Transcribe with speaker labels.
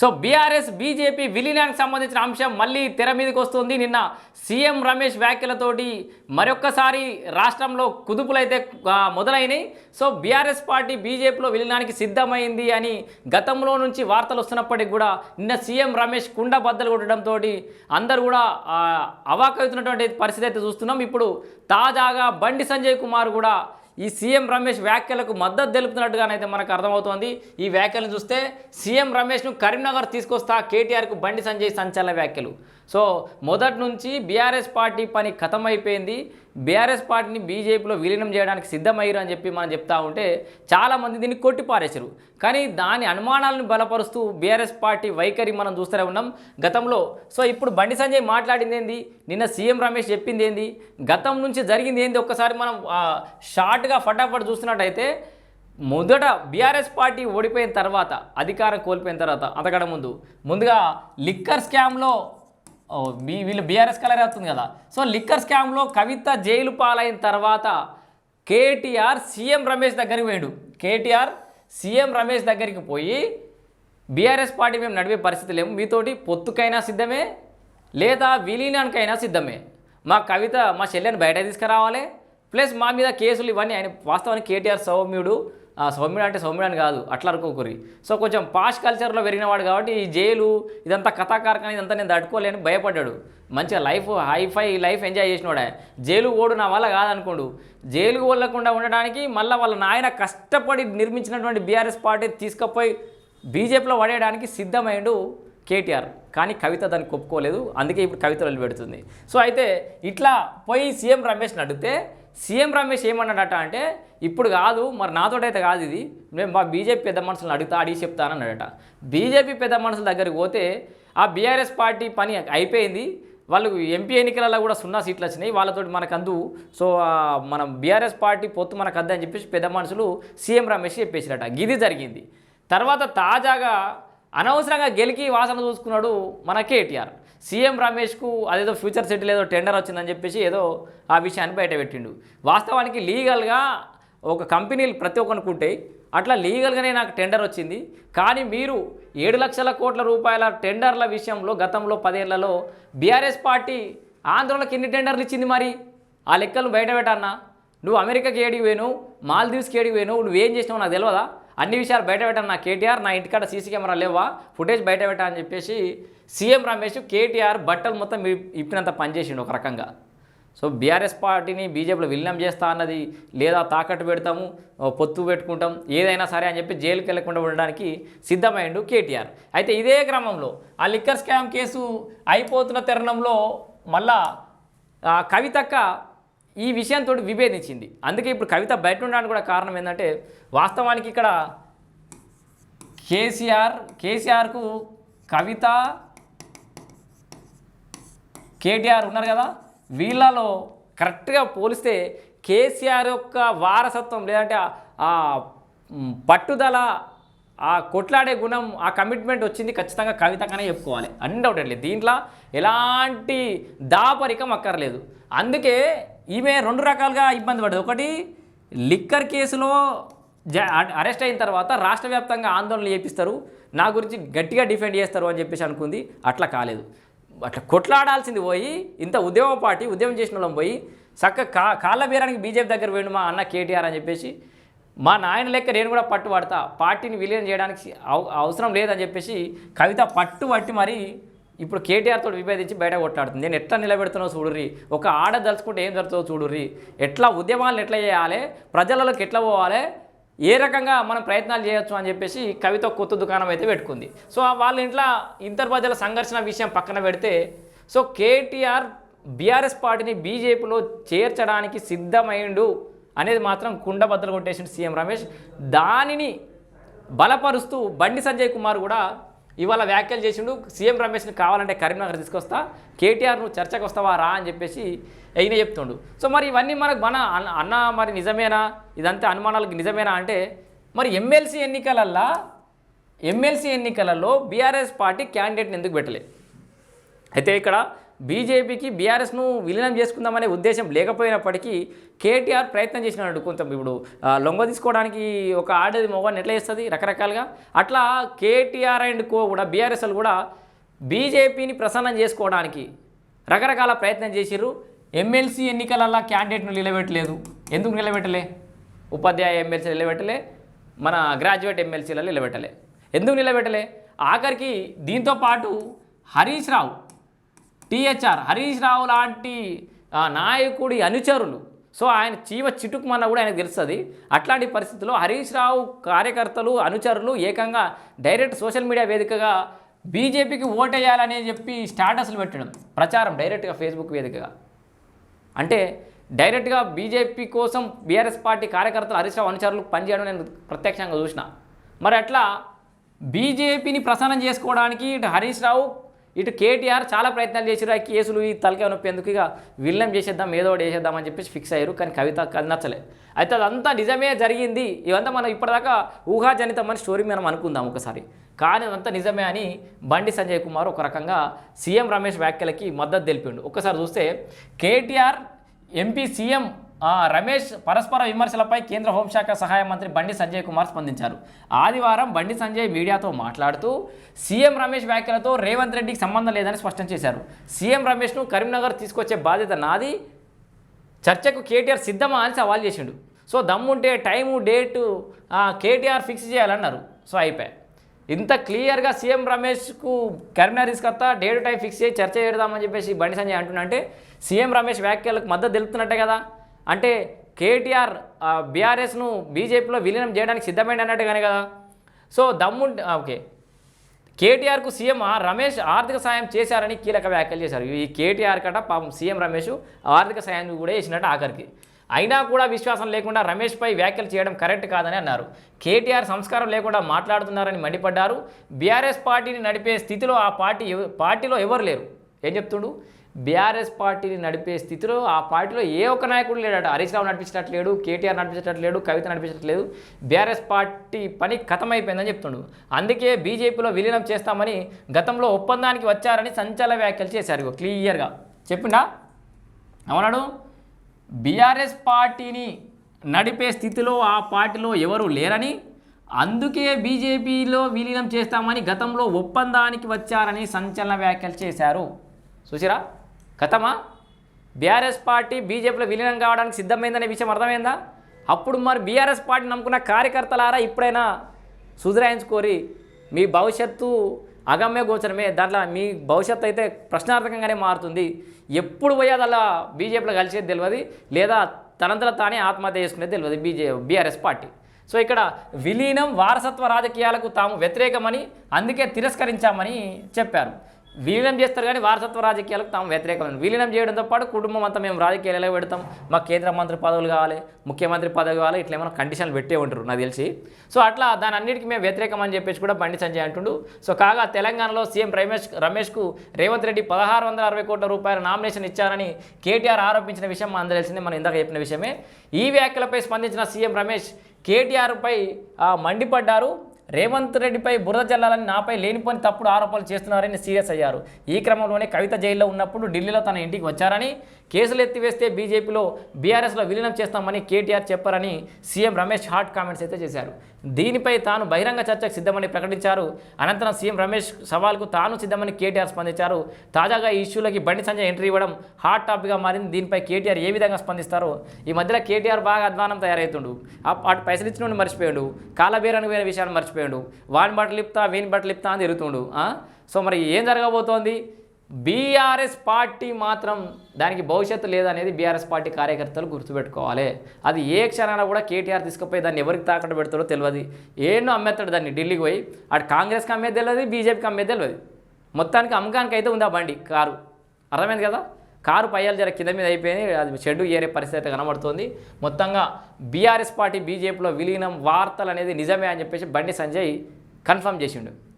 Speaker 1: So BRS BJP విలీనానికి సంబంధించిన అంశం మళ్ళీ తెర మీదకి వస్తుంది. నిన్న సీఎం రమేష్ వ్యాఖ్యలతోటి మరొక్కసారి రాష్ట్రంలో కుదుపులైతే మొదలైనాయి. మొదలైనవి సో బీఆర్ఎస్ పార్టీ బీజేపీలో విలీనానికి సిద్ధమైంది అని గతంలో నుంచి వార్తలు వస్తున్నప్పటికి కూడా నిన్న సీఎం రమేష్ కుండ బద్దలు కొట్టడంతో అందరూ కూడా అవాకవుతున్నటువంటి పరిస్థితి అయితే చూస్తున్నాం. ఇప్పుడు తాజాగా బండి సంజయ్ కుమార్ కూడా ఈ సీఎం రమేష్ వ్యాఖ్యలకు మద్దతు తెలుపుతున్నట్టుగానైతే మనకు అర్థమవుతోంది. ఈ వ్యాఖ్యలను చూస్తే సీఎం రమేష్ను కరీంనగర్ తీసుకొస్తా కేటీఆర్కు బండి సంజయ్ సంచలన వ్యాఖ్యలు. సో మొదటి నుంచి బీఆర్ఎస్ పార్టీ పని ఖతమైపోయింది బీఆర్ఎస్ పార్టీని బీజేపీలో విలీనం చేయడానికి సిద్ధమయ్యారు అని చెప్పి మనం చెప్తా ఉంటే చాలామంది దీన్ని కొట్టిపారేశారు. కానీ దాని అనుమానాలను బలపరుస్తూ బీఆర్ఎస్ పార్టీ వైఖరి మనం చూస్తూనే ఉన్నాం. గతంలో సో ఇప్పుడు బండి సంజయ్ మాట్లాడింది ఏంది? నిన్న సీఎం రమేష్ చెప్పింది ఏంది? గతం నుంచి జరిగింది ఏంది? ఒక్కసారి మనం షార్ట్గా ఫటాఫట్ చూస్తున్నట్టయితే మొదట బీఆర్ఎస్ పార్టీ ఓడిపోయిన తర్వాత అధికారం కోల్పోయిన తర్వాత అంతకడ ముందు ముందుగా లిక్కర్ స్కామ్లో బీ వీళ్ళు బీఆర్ఎస్ కలర్ అవుతుంది కదా. సో లిక్కర్ స్కామ్లో కవిత జైలు పాలైన తర్వాత కేటీఆర్ సీఎం రమేష్ దగ్గరికి పోయాడు. కేటీఆర్ సీఎం రమేష్ దగ్గరికి పోయి బీఆర్ఎస్ పార్టీ మేము నడిపే పరిస్థితి లేము. మీతోటి పొత్తుకైనా సిద్ధమే లేదా విలీనానికైనా సిద్ధమే. మా కవిత మా చెల్లెని బయట తీసుకురావాలి. ప్లస్ మా మీద కేసులు ఇవన్నీ ఆయన వాస్తవానికి కేటీఆర్ సౌమ్యుడు. సౌమ్యుడు అంటే సౌమ్యుడు అని కాదు అట్లా అనుకోకూరి సో కొంచెం పాష్ కల్చర్లో పెరిగినవాడు కాబట్టి ఈ జైలు ఇదంతా కథాకారకం ఇదంతా నేను తట్టుకోలేని భయపడ్డాడు. మంచిగా లైఫ్ హైఫై లైఫ్ ఎంజాయ్ చేసినవాడే జైలు ఓడు నా వల్ల కాదనుకోండు. జైలు వెళ్ళకుండా ఉండడానికి మళ్ళీ వాళ్ళ నాయన కష్టపడి నిర్మించినటువంటి బీఆర్ఎస్ పార్టీ తీసుకుపోయి బీజేపీలో పడేయడానికి సిద్ధమైండు కేటీఆర్. కానీ కవిత దాన్ని ఒప్పుకోలేదు అందుకే ఇప్పుడు కవిత పెడుతుంది. సో అయితే ఇట్లా పోయి సీఎం రమేష్ని అడిగితే సీఎం రమేష్ ఏమన్నాడట అంటే ఇప్పుడు కాదు మరి నాతోటైతే కాదు ఇది. మేము మా బీజేపీ పెద్ద మనుషులను అడుగుతా అడిగి చెప్తానన్నాడట. బీజేపీ పెద్ద మనుషుల దగ్గరికి పోతే ఆ బీఆర్ఎస్ పార్టీ పని అయిపోయింది. వాళ్ళకు ఎంపీ ఎన్నికలలో కూడా సున్నా సీట్లు వచ్చినాయి. వాళ్ళతోటి మనకు అందు సో మనం బీఆర్ఎస్ పార్టీ పొత్తు మనకు అద్దు అని చెప్పేసి పెద్ద మనుషులు సీఎం రమేష్ చెప్పేసిరట. గిది జరిగింది. తర్వాత తాజాగా అనవసరంగా గెలికి వాసన చూసుకున్నాడు మన కేటీఆర్. సీఎం రమేష్కు అదేదో ఫ్యూచర్ సెటిల్ ఏదో టెండర్ వచ్చిందని చెప్పేసి ఏదో ఆ విషయాన్ని బయట పెట్టిండు. వాస్తవానికి లీగల్గా ఒక కంపెనీలు ప్రతి ఒక్కరికి ఉంటాయి అట్లా లీగల్గానే నాకు టెండర్ వచ్చింది. కానీ మీరు ఏడు లక్షల కోట్ల రూపాయల టెండర్ల విషయంలో గతంలో పదేళ్ళలో బీఆర్ఎస్ పార్టీ ఆంధ్రలోకి ఎన్ని టెండర్లు ఇచ్చింది మరి? ఆ లెక్కలు బయట పెట్టన్నా నువ్వు అమెరికాకి ఏడికి పోయినావు మాల్దీవ్స్కి ఏడికి పోయినావు నువ్వేం చేసినావు నాకు తెలియదా అన్ని విషయాలు బయట పెట్టాను. నా కేటీఆర్ నా ఇంటికాడ సీసీ కెమెరా లేవా? ఫుటేజ్ బయట పెట్టా అని చెప్పేసి సీఎం రమేష్ కేటీఆర్ బట్టలు మొత్తం ఇప్పినంత పనిచేసిండు ఒక రకంగా. సో బీఆర్ఎస్ పార్టీని బీజేపీలో విలీనం చేస్తా అన్నది లేదా తాకట్టు పెడతాము పొత్తు పెట్టుకుంటాం ఏదైనా సరే అని చెప్పి జైలుకి వెళ్ళకుండా ఉండడానికి సిద్ధమైండు కేటీఆర్. అయితే ఇదే క్రమంలో ఆ లిక్కర్ స్కామ్ కేసు అయిపోతున్న తరుణంలో మళ్ళా కవితక్క ఈ విషయంతో విభేదించింది. అందుకే ఇప్పుడు కవిత బయట ఉండడానికి కూడా కారణం ఏంటంటే వాస్తవానికి ఇక్కడ కేసీఆర్ కేసీఆర్కు కవిత కేటీఆర్ ఉన్నారు కదా వీళ్ళలో కరెక్ట్గా పోలిస్తే కేసీఆర్ యొక్క వారసత్వం లేదంటే ఆ- పట్టుదల ఆ కొట్లాడే గుణం ఆ కమిట్మెంట్ వచ్చింది ఖచ్చితంగా కవితకనే చెప్పుకోవాలి. అన్డౌటెడ్లీ. దీంట్లో ఎలాంటి దాపరికం అక్కర్లేదు. అందుకే ఈమె రెండు రకాలుగా ఇబ్బంది పడదు. ఒకటి లిక్కర్ కేసులో జ అరెస్ట్ అయిన తర్వాత రాష్ట్ర వ్యాప్తంగా ఆందోళనలు చేపిస్తారు. నా గురించి గట్టిగా డిఫెండ్ చేస్తారు అని చెప్పేసి అనుకుంది. అట్లా కాలేదు. అట్లా కొట్లాడాల్సింది పోయి ఇంత ఉద్యమ పార్టీ ఉద్యమం చేసిన వాళ్ళం పోయి చక్క కా కాళ్ళ బీరానికి బీజేపీ దగ్గర పోయిండు మా అన్న కేటీఆర్ అని చెప్పేసి మా నాయన లెక్క నేను కూడా పట్టుబడతా పార్టీని విలీనం చేయడానికి అవ- అవసరం లేదని చెప్పేసి కవిత పట్టు పట్టి మరి ఇప్పుడు కేటీఆర్ తోటి విభేదించి బయట కొట్లాడుతుంది. నేను ఎట్లా నిలబెడుతున్నావు చూడుర్రి. ఒక ఆడ దలుచుకుంటే ఏం జరుగుతుందో చూడుర్రి. ఎట్లా ఉద్యమాలను ఎట్లా చేయాలి? ప్రజలలోకి ఎట్లా పోవాలి? ఏ రకంగా మనం ప్రయత్నాలు చేయొచ్చు అని చెప్పేసి కవిత కొత్త దుకాణం అయితే పెట్టుకుంది. సో వాళ్ళ ఇంట్లో ఇంటర్ ప్రజల సంఘర్షణ విషయం పక్కన పెడితే సో కేటీఆర్ బీఆర్ఎస్ పార్టీని బీజేపీలో చేర్చడానికి సిద్ధమైండు అనేది మాత్రం కుండబద్దలు కొట్టేసిన సీఎం రమేష్. దానిని బలపరుస్తూ బండి సంజయ్ కుమార్ కూడా ఇవాళ వ్యాఖ్యలు చేసిండు సీఎం రమేష్ని కావాలంటే కరీంనగర్ తీసుకొస్తా కేటీఆర్ నువ్వు చర్చకు వస్తావా రా అని చెప్పేసి అయినా చెప్తుండు. సో మరి ఇవన్నీ మనకు మన అన్న- అన్న మరి నిజమేనా? ఇదంతా అనుమానాలకు నిజమేనా అంటే మరి ఎమ్మెల్సీ ఎన్నికలల్లో ఎమ్మెల్సీ ఎన్నికలలో బీఆర్ఎస్ పార్టీ క్యాండిడేట్ని ఎందుకు పెట్టలేదు అయితే ఇక్కడ బీజేపీకి బీఆర్ఎస్ను విలీనం చేసుకుందామనే ఉద్దేశం లేకపోయినప్పటికీ కేటీఆర్ ప్రయత్నం చేసినాడు కొంత ఇప్పుడు లొంగ తీసుకోవడానికి ఒక ఆడది మొగాన్ని ఎట్లా చేస్తుంది రకరకాలుగా? అట్లా కేటీఆర్ అండ్ కో కూడా బీఆర్ఎస్ఎల్ కూడా బీజేపీని ప్రసన్నం చేసుకోవడానికి రకరకాల ప్రయత్నం చేసిర్రు. ఎమ్మెల్సీ ఎన్నికలల్లో క్యాండిడేట్ను నిలబెట్టలేదు. ఎందుకు నిలబెట్టలే? ఉపాధ్యాయ ఎమ్మెల్సీ నిలబెట్టలే మన గ్రాడ్యుయేట్ ఎమ్మెల్సీలలో నిలబెట్టలే. ఎందుకు నిలబెట్టలే? ఆఖరికి దీంతో పాటు హరీష్ రావు టీహెచ్ఆర్ హరీష్ రావు లాంటి నాయకుడి అనుచరులు. సో ఆయన చీవ చిటుకుమన్న కూడా ఆయనకు తెలుస్తుంది. అట్లాంటి పరిస్థితుల్లో హరీష్ రావు కార్యకర్తలు అనుచరులు ఏకంగా డైరెక్ట్ సోషల్ మీడియా వేదికగా బీజేపీకి ఓటేయాలని చెప్పి స్టాటస్లు పెట్టడం ప్రచారం డైరెక్ట్గా ఫేస్బుక్ వేదికగా. అంటే డైరెక్ట్గా బీజేపీ కోసం బీఆర్ఎస్ పార్టీ కార్యకర్తలు హరీష్ రావు అనుచరులు పనిచేయడం నేను ప్రత్యక్షంగా చూసిన. మరి అట్లా బీజేపీని ప్రసన్నం చేసుకోవడానికి ఇటు హరీష్ రావు ఇటు కేటీఆర్ చాలా ప్రయత్నాలు చేశారు ఆ కేసులు ఈ తలకాయ నొప్పి ఎందుకు? ఇక విల్లం చేసేద్దాం ఏదో ఒకటి చేసేద్దాం అని చెప్పేసి ఫిక్స్ అయ్యారు. కానీ కవిత నచ్చలే. అయితే అదంతా నిజమే జరిగింది. ఇవంతా మనం ఇప్పటిదాకా ఊహాజనితమని స్టోరీ మనం అనుకుందాం ఒకసారి. కానీ అదంతా నిజమే అని బండి సంజయ్ కుమార్ ఒక రకంగా సీఎం రమేష్ వ్యాఖ్యలకి మద్దతు తెలిపిండు. ఒకసారి చూస్తే కేటీఆర్ ఎంపీ సీఎం రమేష్ పరస్పర విమర్శలపై కేంద్ర హోంశాఖ సహాయ మంత్రి బండి సంజయ్ కుమార్ స్పందించారు. ఆదివారం బండి సంజయ్ మీడియాతో మాట్లాడుతూ సీఎం రమేష్ వ్యాఖ్యలతో రేవంత్ రెడ్డికి సంబంధం లేదని స్పష్టం చేశారు. సీఎం రమేష్ను కరీంనగర్ తీసుకొచ్చే బాధ్యత నాది. చర్చకు కేటీఆర్ సిద్ధమా అని సవాల్ చేసిండు. సో దమ్ముంటే టైము డేటు కేటీఆర్ ఫిక్స్ చేయాలన్నారు. సో అయిపోయాయి ఇంత క్లియర్గా సీఎం రమేష్కు కరీంనగర్ తీసుకొస్తా డేట్ టైం ఫిక్స్ చేసి చర్చ చేద్దామని చెప్పేసి బండి సంజయ్ అంటున్నా అంటే సీఎం రమేష్ వ్యాఖ్యలకు మద్దతు తెలుపుతున్నట్టే కదా. అంటే కేటీఆర్ బీఆర్ఎస్ను బీజేపీలో విలీనం చేయడానికి సిద్ధమైంది అన్నట్టుగానే కదా? సో దమ్ము ఓకే. కేటీఆర్కు సీఎం ఆ రమేష్ ఆర్థిక సాయం చేశారని కీలక వ్యాఖ్యలు చేశారు. ఈ కేటీఆర్ కట పాపం సీఎం రమేష్ ఆర్థిక సాయం కూడా చేసినట్టు ఆఖరికి. అయినా కూడా విశ్వాసం లేకుండా రమేష్పై వ్యాఖ్యలు చేయడం కరెక్ట్ కాదని అన్నారు. కేటీఆర్ సంస్కారం లేకుండా మాట్లాడుతున్నారని మండిపడ్డారు. బీఆర్ఎస్ పార్టీని నడిపే స్థితిలో ఆ పార్టీ పార్టీలో ఎవరు లేరు? ఏం చెప్తుండు? బీఆర్ఎస్ పార్టీని నడిపే స్థితిలో ఆ పార్టీలో ఏ ఒక్క నాయకుడు లేడట. హరీష్ రావు నడిపించట్టు లేడు కేటీఆర్ నడిపించట్టు లేడు కవిత నడిపించట్లేదు బీఆర్ఎస్ పార్టీ పని ఖతమైపోయిందని చెప్తుండు. అందుకే బీజేపీలో విలీనం చేస్తామని గతంలో ఒప్పందానికి వచ్చారని సంచలన వ్యాఖ్యలు చేశారు. క్లియర్గా. చెప్పిండా? అవునాడు? బీఆర్ఎస్ పార్టీని నడిపే స్థితిలో ఆ పార్టీలో ఎవరు లేరని అందుకే బీజేపీలో విలీనం చేస్తామని గతంలో ఒప్పందానికి వచ్చారని సంచలన వ్యాఖ్యలు చేశారు. చూసిరా? కథమా? బీఆర్ఎస్ పార్టీ బీజేపీలో విలీనం కావడానికి సిద్ధమైందనే విషయం అర్థమైందా? అప్పుడు మరి బీఆర్ఎస్ పార్టీ నమ్ముకున్న కార్యకర్తలారా ఇప్పుడైనా సుధరాయించుకోరి మీ భవిష్యత్తు అగమ్య గోచరమే దాంట్లో మీ భవిష్యత్తు అయితే ప్రశ్నార్థకంగానే మారుతుంది. ఎప్పుడు పోయేది అలా బీజేపీలో కలిసేది తెలియదు లేదా తనంతలో తానే ఆత్మహత్య చేసుకునేది తెలియదు బీజే బీఆర్ఎస్ పార్టీ. సో ఇక్కడ విలీనం వారసత్వ రాజకీయాలకు తాము వ్యతిరేకమని అందుకే తిరస్కరించామని చెప్పారు. విలీనం చేస్తారు కానీ వారసత్వ రాజకీయాలకు తాము వ్యతిరేకమైన విలీనం చేయడంతో పాటు కుటుంబం అంతా మేము రాజకీయాలు ఎలా పెడతాం మాకు కేంద్ర మంత్రి పదవులు కావాలి ముఖ్యమంత్రి పదవి కావాలి ఇట్లా ఏమైనా కండిషన్లు పెట్టే ఉంటారు నాకు తెలిసి. సో అట్లా దాని అన్నిటికీ మేము వ్యతిరేకం అని చెప్పేసి కూడా బండి సంజయ్ అంటుండు. సో కాగా తెలంగాణలో సీఎం రమేష్ రమేష్కు రేవంత్ రెడ్డి పదహారు వందల అరవై కోట్ల రూపాయల నామినేషన్ ఇచ్చారని కేటీఆర్ ఆరోపించిన విషయం మన తెలిసిందే మనం ఇందాక చెప్పిన విషయమే. ఈ వ్యాఖ్యలపై స్పందించిన సీఎం రమేష్ కేటీఆర్పై మండిపడ్డారు. రేవంత్ రెడ్డిపై బురద జల్లాలని నాపై లేనిపోని తప్పుడు ఆరోపణలు చేస్తున్నారని సీరియస్ అయ్యారు. ఈ క్రమంలోనే కవిత జైల్లో ఉన్నప్పుడు ఢిల్లీలో తన ఇంటికి వచ్చారని కేసులు ఎత్తివేస్తే బీజేపీలో బీఆర్ఎస్లో విలీనం చేస్తామని కేటీఆర్ చెప్పారని సీఎం రమేష్ హాట్ కామెంట్స్ అయితే చేశారు. దీనిపై తాను బహిరంగ చర్చకు సిద్ధమని ప్రకటించారు. అనంతరం సీఎం రమేష్ సవాల్కు తాను సిద్ధమని కేటీఆర్ స్పందించారు. తాజాగా ఈ ఇష్యూలకి బండి సంజయ్ ఎంట్రీ ఇవ్వడం హాట్ టాపిక్గా మారింది. దీనిపై కేటీఆర్ ఏ విధంగా స్పందిస్తారో ఈ మధ్యలో కేటీఆర్ బాగా అధ్వానం తయారవుతుండు. అటు పైసలు ఇచ్చిన మర్చిపోయాడు. కాలబేరానికి వేరే విషయాన్ని మర్చిపోయాడు. వాని బట్టలు ఇప్తా వీని బట్టలు ఇప్తా అని తిరుగుతుండు. సో మరి ఏం జరగబోతోంది? బీఆర్ఎస్ పార్టీ మాత్రం దానికి భవిష్యత్తు లేదనేది బీఆర్ఎస్ పార్టీ కార్యకర్తలు గుర్తుపెట్టుకోవాలి. అది ఏ క్షణాన కూడా కేటీఆర్ తీసుకుపోయి దాన్ని ఎవరికి తాకట్టు పెడతాడో తెలియదు. ఏన్నో అమ్మేస్తాడు దాన్ని ఢిల్లీకి పోయి. అటు కాంగ్రెస్కి అమ్మేది తెలియదు బీజేపీకి అమ్మేది తెలియదు. మొత్తానికి అమ్మకానికి అయితే ఉంది ఆ బండి కారు. అర్థమైంది కదా? కారు పయ్యాలు జర కింద మీద అయిపోయింది అది షెడ్ ఏరే పరిస్థితి అయితే కనబడుతోంది. మొత్తంగా బీఆర్ఎస్ పార్టీ బీజేపీలో విలీనం వార్తలు అనేది నిజమే అని చెప్పేసి బండి సంజయ్ కన్ఫర్మ్ చేసిండు.